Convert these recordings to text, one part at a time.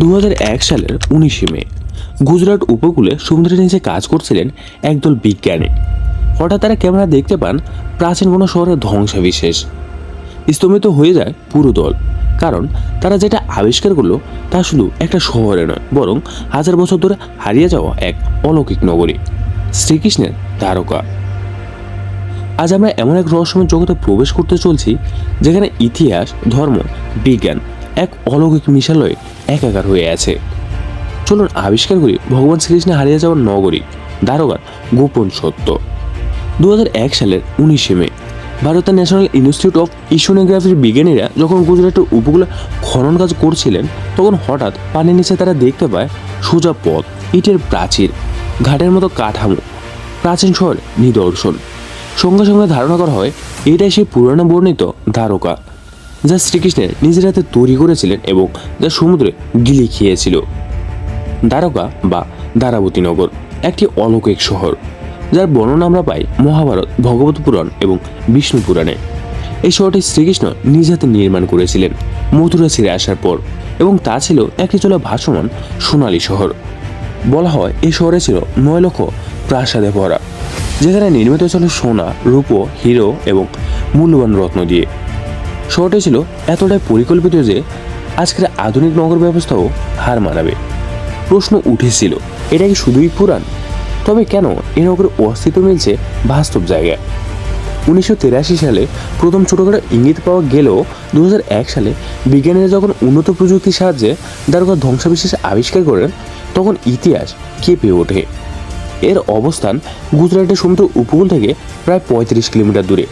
দু হাজার এক সালের উনিশে মে, গুজরাট উপকূলে সমুদ্রের নিচে কাজ করছিলেন একদল বিজ্ঞানী। হঠাৎ তারা ক্যামেরা দেখতে পান প্রাচীন কোনো শহরের ধ্বংসাবিশেষ। স্তম্ভিত হয়ে যায় পুরো দল, কারণ তারা যেটা আবিষ্কার করল তা শুধু একটা শহরে নয়, বরং হাজার বছর ধরে হারিয়ে যাওয়া এক অলৌকিক নগরী, শ্রীকৃষ্ণের দ্বারকা। আজ আমরা এমন এক রহস্যময় জগতে প্রবেশ করতে চলছি যেখানে ইতিহাস, ধর্ম, বিজ্ঞান এক অলৌকিক মিশালয়ে একাকার হয়ে আছে। চলুন আবিষ্কার করি ভগবান শ্রীকৃষ্ণের হারিয়ে যাওয়ার নগরী দ্বারকার গোপন সত্য। দু হাজার এক সালের উনিশে মে, ভারতের ন্যাশনাল ইনস্টিটিউট অফ ইস্যুনোগ্রাফির বিজ্ঞানীরা যখন গুজরাটের উপকূলে খনন কাজ করছিলেন, তখন হঠাৎ পানির নিচে তারা দেখতে পায় সোজা পথ, ইটের প্রাচীর, ঘাটের মতো কাঠামো, প্রাচীন শহর নিদর্শন। সঙ্গে সঙ্গে ধারণা করা হয়, এটাই সেই পুরানো বর্ণিত দ্বারকা। যা শ্রীকৃষ্ণের নিজের হাতে তৈরি করেছিলেন এবং যা সমুদ্রে গিলি খেয়েছিল। দ্বারকা বা দ্বারাবতী নগর, একটি অলৌকিক শহর, যার বর্ণনা আমরা পাই মহাভারত, ভগবত পুরাণ এবং বিষ্ণু পুরাণে। এই শহরটি শ্রীকৃষ্ণ নিজ হাতে নির্মাণ করেছিলেন, মথুরা ছেড়ে আসার পর, এবং তা ছিল একটি চলা ভাসমান সোনালী শহর। বলা হয় এই শহরে ছিল নয় লক্ষ প্রাসাদে ভরা, যেখানে নির্মিত ছিল সোনা, রূপো, হিরো এবং মূল্যবান রত্ন দিয়ে। শহরটি ছিল এতটাই পরিকল্পিত যে আজকের আধুনিক নগর ব্যবস্থাও হার মানাবে। প্রশ্ন উঠেছিল, এটা কি শুধুই পুরাণ? তবে কেন এ নগরের অস্তিত্ব মিলছে বাস্তব জায়গায়? উনিশশো সালে প্রথম ছোটোখাটো ইঙ্গিত পাওয়া গেলেও দুহাজার এক সালে বিজ্ঞানীরা যখন উন্নত প্রযুক্তির সাহায্যে দ্বারকার ধ্বংসাবিশেষ আবিষ্কার করেন, তখন ইতিহাস কেঁপে ওঠে। এর অবস্থান গুজরাটের সমুদ্র উপকূল থেকে প্রায় পঁয়ত্রিশ কিলোমিটার দূরে।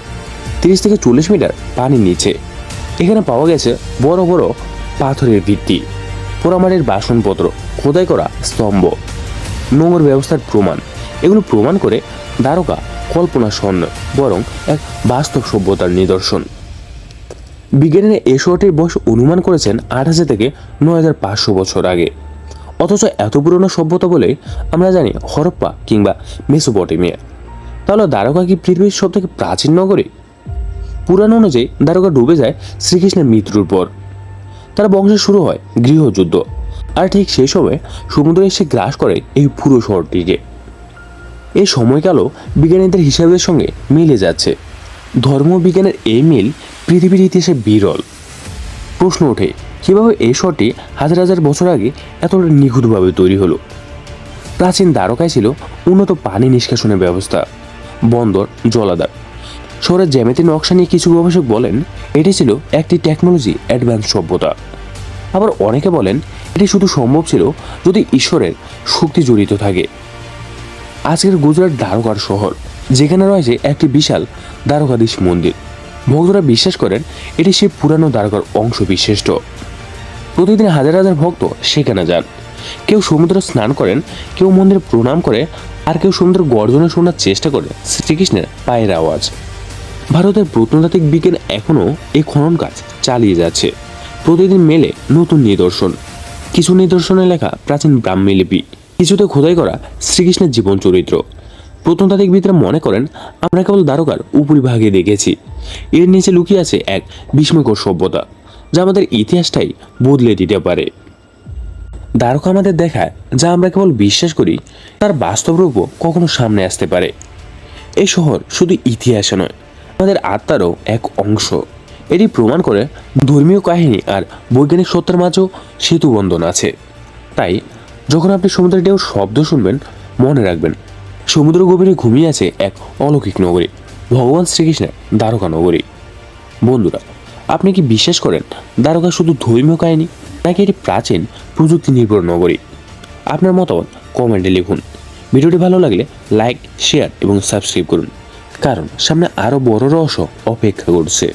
তিরিশ থেকে চল্লিশ মিটার পানির নিচে। এখানে পাওয়া গেছে বড় বড় পাথরের ভিত্তি, পোড়ামাটির বাসনপত্র, খোদাই করা স্তম্ভ। নোংর ব্যবস্থার প্রমাণ। এগুলো প্রমাণ করে দ্বারকা কল্পনা স্বর্ণ বরং এক বাস্তব সভ্যতার নিদর্শন। বিজ্ঞানীরা এ শহরটির বয়স অনুমান করেছেন আট হাজার থেকে নয় হাজার পাঁচশো বছর আগে। অথচ এত পুরনো সভ্যতা বলে আমরা জানি হরপ্পা কিংবা মেসোপটেমিয়া। তাহলে দ্বারকা কি পৃথিবীর সব থেকে প্রাচীন নগরী? পুরাণ অনুযায়ী দ্বারকা ডুবে যায় শ্রীকৃষ্ণের মৃত্যুর পর। তার বংশ শুরু হয় গৃহযুদ্ধ, আর ঠিক সেই সময় সমুদ্র এসে গ্রাস করে এই পুরো শহরটিকে। এই সময়কালও বিজ্ঞানীদের হিসাবের সঙ্গে মিলে যাচ্ছে। ধর্মবিজ্ঞানের এই মিল পৃথিবীর ইতিহাসে বিরল। প্রশ্ন ওঠে, কীভাবে এই শহরটি হাজার হাজার বছর আগে এতটা নিখুঁতভাবে তৈরি হলো? প্রাচীন দ্বারকায় ছিল উন্নত পানি নিষ্কাশনের ব্যবস্থা, বন্দর, জলাধার। শহরের জ্যামিতি নকশা নিয়ে কিছু গবেষক বলেন, এটি ছিল একটি টেকনোলজি অ্যাডভান্স সভ্যতা। আবার অনেকে বলেন, এটি শুধু সম্ভব ছিল যদি ঈশ্বরের শক্তি জড়িত থাকে। আজকের গুজরাট দ্বারকার শহর, যেখানে রয়েছে একটি বিশাল দ্বারকাধীশ মন্দির। ভক্তরা বিশ্বাস করেন, এটি সেই পুরানো দ্বারকার অংশ বিশিষ্ট প্রতিদিন হাজার হাজার ভক্ত সেখানে যান। কেউ সমুদ্র স্নান করেন, কেউ মন্দিরে প্রণাম করে, আর কেউ সমুদ্র গর্জনে শোনার চেষ্টা করে শ্রীকৃষ্ণের পায়ের আওয়াজ। ভারতের প্রত্নতাত্ত্বিক বিজ্ঞান এখনও এই খনন কাজ চালিয়ে যাচ্ছে। প্রতিদিন মেলে নতুন নিদর্শন। কিছু নিদর্শনে লেখা প্রাচীন ব্রাহ্মী লিপি, কিছুতে খোদাই করা শ্রীকৃষ্ণের জীবন চরিত্র। প্রত্নতাত্ত্বিকবিদরা মনে করেন, আমরা কেবল দ্বারকার উপরিভাগে দেখেছি। এর নিচে লুকিয়ে আছে এক বিস্ময়কর সভ্যতা, যা আমাদের ইতিহাসটাই বদলে দিতে পারে। দ্বারকা আমাদের দেখায়, যা আমরা কেবল বিশ্বাস করি, তার বাস্তব রূপও কখনো সামনে আসতে পারে। এই শহর শুধু ইতিহাসে নয় আমাদের আত্মারও এক অংশ। এটি প্রমাণ করে ধর্মীয় কাহিনী আর বৈজ্ঞানিক সত্যের মাঝেও সেতুবন্ধন আছে। তাই, যখন আপনি সমুদ্রের ঢেউ শব্দ শুনবেন, মনে রাখবেন, সমুদ্র গভীরে ঘুমিয়ে আছে এক অলৌকিক নগরী, ভগবান শ্রীকৃষ্ণের দ্বারকা নগরী। বন্ধুরা, আপনি কি বিশ্বাস করেন দ্বারকা শুধু ধর্মীয় কাহিনী, নাকি এটি প্রাচীন প্রযুক্তি নির্ভর নগরী? আপনার মতামত কমেন্টে লিখুন। ভিডিওটি ভালো লাগলে লাইক, শেয়ার এবং সাবস্ক্রাইব করুন। কারণ সামনে আরও বড় রহস্য অপেক্ষা করছে।